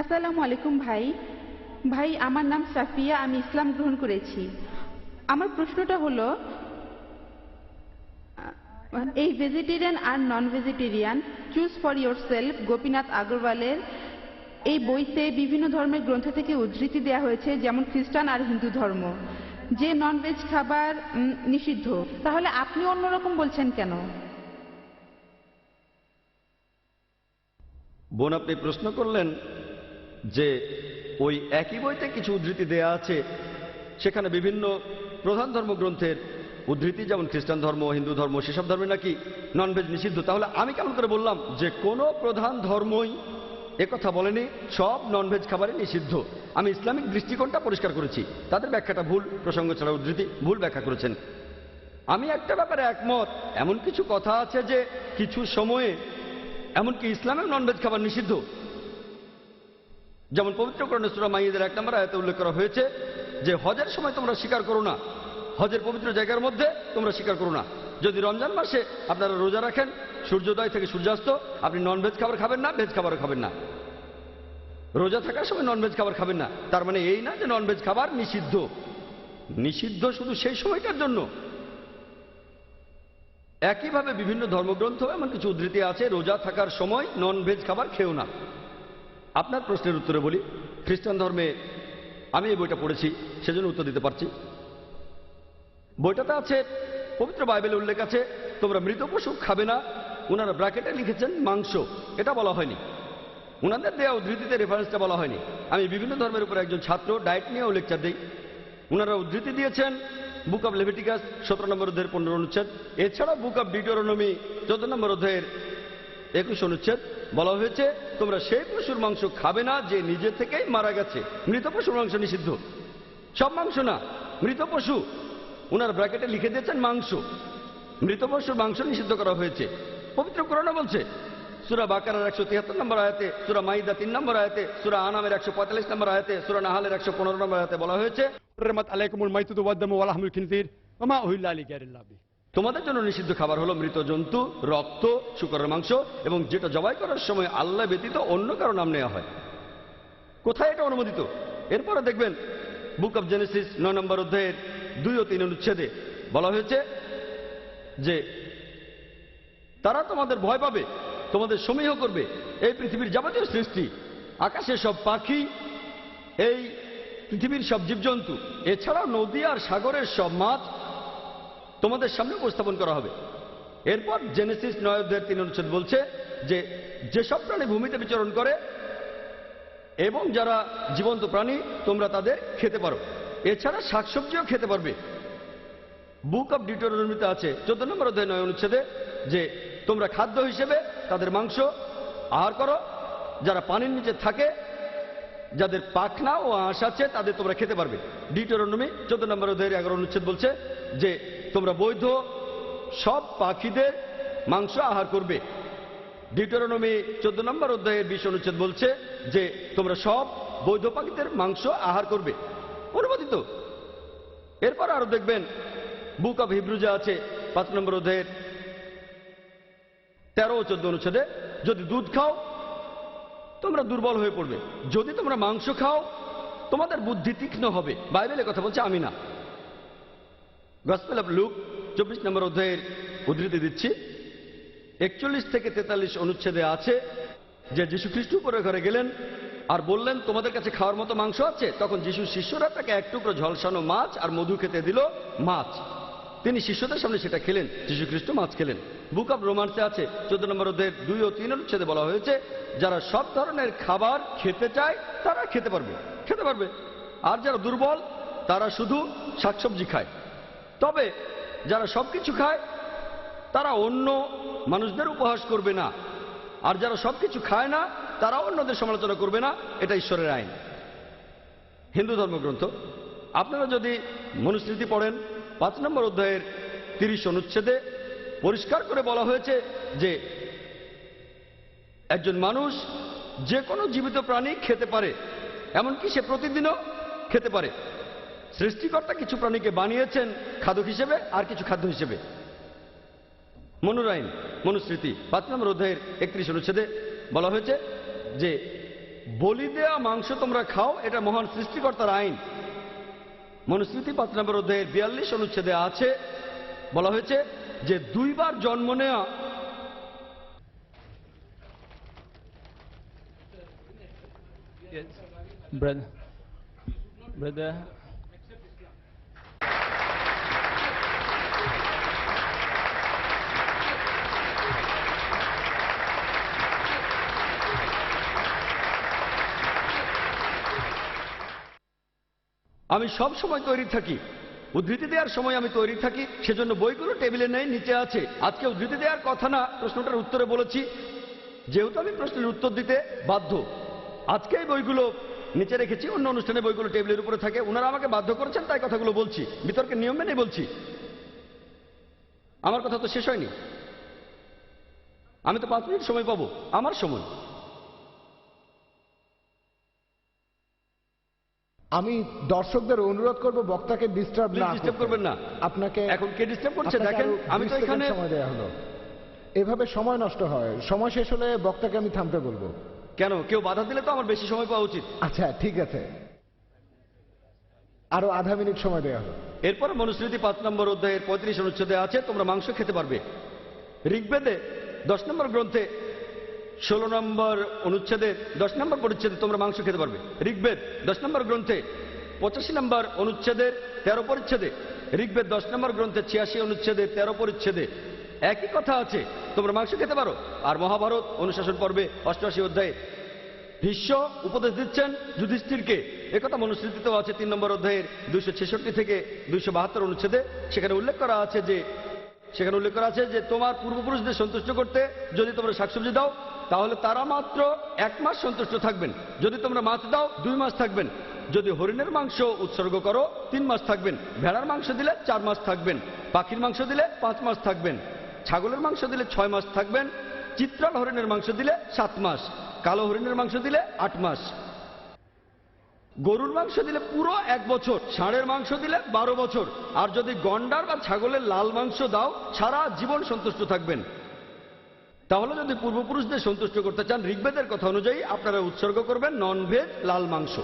আসসালামু আলাইকুম ভাই। ভাই, আমার নাম সাফিয়া, আমি ইসলাম গ্রহণ করেছি। আমার প্রশ্নটা হলো, এই vegetarian R non vegetarian choose for yourself Gopinath আগরওয়ালের এই বইতে বিভিন্ন ধর্মের গ্রন্থ থেকে উদ্ধৃতি দেওয়া হয়েছে, যেমন খ্রিস্টান আর হিন্দু ধর্ম। যে ননভেজ খাবার নিষিদ্ধ। তাহলে আপনি অন্যরকম বলছেন কেন? বোন, আপনি প্রশ্ন করলেন যে ওই একই বইতে কিছু উদ্ধৃতি দেয়া আছে, সেখানে বিভিন্ন প্রধান ধর্মগ্রন্থের উদ্ধৃতি, যেমন খ্রিস্টান ধর্ম, হিন্দু ধর্ম, সেসব ধর্মে নাকি ননভেজ নিষিদ্ধ। তাহলে আমি কেমন করে বললাম যে কোনো প্রধান ধর্মই একথা বলেনি, সব ননভেজ খাবারই নিষিদ্ধ। আমি ইসলামিক দৃষ্টিকোণটা পরিষ্কার করেছি। তাদের ব্যাখ্যাটা ভুল, প্রসঙ্গ ছাড়া উদ্ধৃতি ভুল ব্যাখ্যা করেছেন। আমি একটা ব্যাপারে একমত, এমন কিছু কথা আছে যে কিছু সময়ে, এমনকি ইসলামেও ননভেজ খাবার নিষিদ্ধ। যেমন পবিত্র করণে সুরা মাইয়েদের এক নম্বর আয়াতে উল্লেখ করা হয়েছে যে হজের সময় তোমরা স্বীকার করো না। হজের পবিত্র জায়গার মধ্যে তোমরা স্বীকার করো না। যদি রমজান মাসে আপনারা রোজা রাখেন, সূর্যোদয় থেকে সূর্যাস্ত, আপনি ননভেজ খাবার খাবেন না ভেজ খাবারও খাবেন না। রোজা থাকার সময় ননভেজ খাবার খাবেন না। তার মানে এই না যে ননভেজ খাবার নিষিদ্ধ। নিষিদ্ধ শুধু সেই সময়টার জন্য। একইভাবে বিভিন্ন ধর্মগ্রন্থ এমন কিছু উদ্ধৃতি আছে, রোজা থাকার সময় নন ভেজ খাবার খেও না। আপনার প্রশ্নের উত্তরে বলি, খ্রিস্টান ধর্মে আমি এই বইটা পড়েছি, সেজন্য উত্তর দিতে পারছি। বইটাতে আছে, পবিত্র বাইবেলে উল্লেখ আছে, তোমরা মৃত পশু খাবে না। ওনারা ব্র্যাকেটে লিখেছেন মাংস, এটা বলা হয়নি। ওনাদের দেওয়া উদ্ধৃতিতে রেফারেন্সটা বলা হয়নি। আমি বিভিন্ন ধর্মের উপর একজন ছাত্র ডায়েট নিয়েও লেকচার দিই। ওনারা উদ্ধৃতি দিয়েছেন বুক অব লেভিটিকাস সতেরো নম্বর অধ্যায়ের পনেরো অনুচ্ছেদ। এছাড়া বুক অব ডিটোরনমি চোদ্দ নম্বর অধ্যায়ের একুশ অনুচ্ছেদ। বলা হয়েছে, তোমরা সেই পশুর মাংস খাবে না যে নিজে থেকেই মারা গেছে। মৃত পশুর মাংস নিষিদ্ধ। সব মাংস না, মৃত পশু। ওনার ব্র্যাকেটে লিখে দিয়েছেন মাংস। মৃত পশুর মাংস নিষিদ্ধ করা হয়েছে। পবিত্র কোরআনা বলছে, সুরা বাকার একশো তিয়াত্তর নম্বর আয়াতে, সুরা মাইদা তিন নম্বর আয়াতে, সুরা আনামের একশো পঁয়তাল্লিশ নম্বর আয়াতে, সুরা নাহালের একশো পনেরো নম্বর আয়াতে বলা হয়েছে রহমত আলাইকুমুল মাইতুদ ওয়াদ্দামু ওয়ালাহমুল খিনজির ওমা আলী গ্যারিল্লাবি তোমাদের জন্য নিষিদ্ধ খাবার হলো মৃত জন্তু, রক্ত, শুকরের মাংস এবং যেটা জবাই করার সময় আল্লাহ ব্যতীত অন্য কারও নাম নেওয়া হয়। কোথায় এটা অনুমোদিত? এরপরে দেখবেন, বুক অব জেনেসিস, নয় নম্বর অধ্যায়ের দুই ও তিন অনুচ্ছেদে বলা হয়েছে যে, তারা তোমাদের ভয় পাবে, তোমাদের সমীহ করবে। এই পৃথিবীর যাবতীয় সৃষ্টি আকাশের সব পাখি, এই পৃথিবীর সব জীবজন্তু, এছাড়াও নদী আর সাগরের সব মাছ তোমাদের সামনে উপস্থাপন করা হবে। এরপর জেনেসিস নয় অধ্যায়ের তিন অনুচ্ছেদ বলছে যে যেসব প্রাণী ভূমিতে বিচরণ করে এবং যারা জীবন্ত প্রাণী, তোমরা তাদের খেতে পারো। এছাড়া শাকসবজিও খেতে পারবে। বুক অব ডিটোরমিতে আছে, চোদ্দ নম্বর অধ্যায় নয় অনুচ্ছেদে যে, তোমরা খাদ্য হিসেবে তাদের মাংস আহার করো, যারা পানির নিচে থাকে যাদের পাখনা ও আঁশ আছে, তাদের তোমরা খেতে পারবে। ডিটোরনমি চোদ্দ নম্বর অধ্যায়ের এগারো অনুচ্ছেদ বলছে যে, তোমরা বৈধ সব পাখিদের মাংস আহার করবে। ডিটোরনমি চোদ্দ নম্বর অধ্যায়ের বিশ অনুচ্ছেদ বলছে যে, তোমরা সব বৈধ পাখিদের মাংস আহার করবে। অনুমোদিত। এরপর আরও দেখবেন, বুক অব হিব্রুজা আছে, পাঁচ নম্বর অধ্যায়ের তেরো ও চোদ্দ অনুচ্ছেদে, যদি দুধ খাও তোমরা দুর্বল হয়ে পড়বে। যদি তোমরা মাংস খাও, তোমাদের বুদ্ধি তীক্ষ্ণ হবে। বাইবেলের কথা বলছে, আমি না। গসপেল অফ লুক চব্বিশ নম্বর অধ্যায়ের উদ্ধৃতি দিচ্ছি। একচল্লিশ থেকে তেতাল্লিশ অনুচ্ছেদে আছে যে যীশু খ্রিস্ট উপরে ঘরে গেলেন আর বললেন, তোমাদের কাছে খাওয়ার মতো মাংস আছে? তখন যীশু শিষ্যরা তাকে এক টুকরো ঝলসানো মাছ আর মধু খেতে দিল, মাছ। তিনি শিষ্যদের সামনে সেটা খেলেন যীশু খ্রিস্ট মাছ খেলেন। বুক অব রোমান্সে আছে চোদ্দ নম্বর অধ্যায়ের দুই ও তিন অনুচ্ছেদে বলা হয়েছে, যারা সব ধরনের খাবার খেতে চায়, তারা খেতে পারবে খেতে পারবে। আর যারা দুর্বল, তারা শুধু শাকসবজি খায়। তবে যারা সবকিছু খায়, তারা অন্য মানুষদের উপহাস করবে না। আর যারা সবকিছু খায় না, তারা অন্যদের সমালোচনা করবে না, এটা ঈশ্বরের আইন। হিন্দু ধর্মগ্রন্থ, আপনারা যদি মনুস্মৃতি পড়েন পাঁচ নম্বর অধ্যায়ের তিরিশ অনুচ্ছেদে পরিষ্কার করে বলা হয়েছে যে একজন মানুষ যে কোনো জীবিত প্রাণী খেতে পারে, এমনকি সে প্রতিদিনও খেতে পারে। সৃষ্টিকর্তা কিছু প্রাণীকে বানিয়েছেন খাদক হিসেবে আর কিছু খাদ্য হিসেবে। মনুরাইন মনুস্মৃতি, পাঁচ নম্বর অধ্যায়ের একত্রিশ অনুচ্ছেদে বলা হয়েছে যে বলি দেয়া মাংস তোমরা খাও, এটা মহান সৃষ্টিকর্তার আইন। মনুস্মৃতি পাঁচ নম্বর অধ্যায়ের বিয়াল্লিশ অনুচ্ছেদে আছে বলা হয়েছে যে দুইবার জন্ম নেওয়া. Brother. আমি সব সময় তৈরি থাকি। উদ্ধৃতি দেওয়ার সময় আমি তৈরি থাকি, সেজন্য বইগুলো টেবিলে নেই, নিচে আছে। আজকে উদ্ধৃতি দেওয়ার কথা না, প্রশ্নটার উত্তরে বলেছি। যেহেতু আমি প্রশ্নের উত্তর দিতে বাধ্য, আজকে এই বইগুলো নিচে রেখেছি, অন্য অনুষ্ঠানে বইগুলো টেবিলের উপরে থাকে। ওনারা আমাকে বাধ্য করেছেন, তাই কথাগুলো বলছি। বিতর্কের নিয়ম মেনে বলছি। আমার কথা তো শেষ হয়নি। আমি তো পাঁচ মিনিট সময় পাবো, আমার সময়। আমি দর্শকদের অনুরোধ করব বক্তাকে ডিস্টার্ব না করতে। করবেন না। আপনাকে এখন কে disturb করছে? দেখেন, আমি তো 20 এখানে- সময় দেয়া হলো। এভাবে সময় নষ্ট হয়। সময় শেষ হলে বক্তাকে আমি থামতে বলব। কেন? কেউ বাধা দিলে তো আমার বেশি সময় পাওয়া উচিত। আচ্ছা ঠিক আছে। আরও আধা মিনিট সময় দেওয়া হলো। এরপরে মনুস্মৃতি পাঁচ নম্বর অধ্যায়ের পঁয়ত্রিশ অনুচ্ছেদে আছে তোমরা মাংস খেতে পারবে। ঋগ্বেদে দশ নম্বর গ্রন্থে ষোলো নম্বর অনুচ্ছেদে দশ নম্বর পরিচ্ছেদে তোমরা মাংস খেতে পারবে। ঋগ্বেদ, দশ নম্বর গ্রন্থে পঁচাশি নম্বর অনুচ্ছেদের তেরো পরিচ্ছেদে, ঋগ্বেদ, দশ নম্বর গ্রন্থে ছিয়াশি অনুচ্ছেদে তেরো পরিচ্ছেদে। একই কথা আছে, তোমরা মাংস খেতে পারো। আর মহাভারত অনুশাসন পর্বে অষ্টআশি অধ্যায়ে, ভীষ্ম উপদেশ দিচ্ছেন যুধিষ্ঠিরকে। একথা মনুস্মৃতিতেও আছে তিন নম্বর অধ্যায়ের দুইশো ছেষট্টি থেকে দুইশো বাহাত্তর অনুচ্ছেদে। সেখানে উল্লেখ করা আছে যে, সেখানে উল্লেখ করা আছে যে, তোমার পূর্বপুরুষদের সন্তুষ্ট করতে যদি তোমরা শাকসবজি দাও তাহলে তারা মাত্র এক মাস সন্তুষ্ট থাকবেন। যদি তোমরা মাছ দাও, দুই মাস থাকবেন। যদি হরিণের মাংস উৎসর্গ করো, তিন মাস থাকবেন। ভেড়ার মাংস দিলে চার মাস থাকবেন। পাখির মাংস দিলে পাঁচ মাস থাকবেন। ছাগলের মাংস দিলে ছয় মাস থাকবেন। চিত্রাল হরিণের মাংস দিলে সাত মাস। কালো হরিণের মাংস দিলে আট মাস। গরুর মাংস দিলে পুরো এক বছর। ষাঁড়ের মাংস দিলে বারো বছর। আর যদি গন্ডার বা ছাগলের লাল মাংস দাও, সারা জীবন সন্তুষ্ট থাকবেন। তাহলে যদি পূর্বপুরুষদের সন্তুষ্ট করতে চান, ঋগ্বেদের কথা অনুযায়ী আপনারা উৎসর্গ করবেন নন ভেজ লাল মাংস।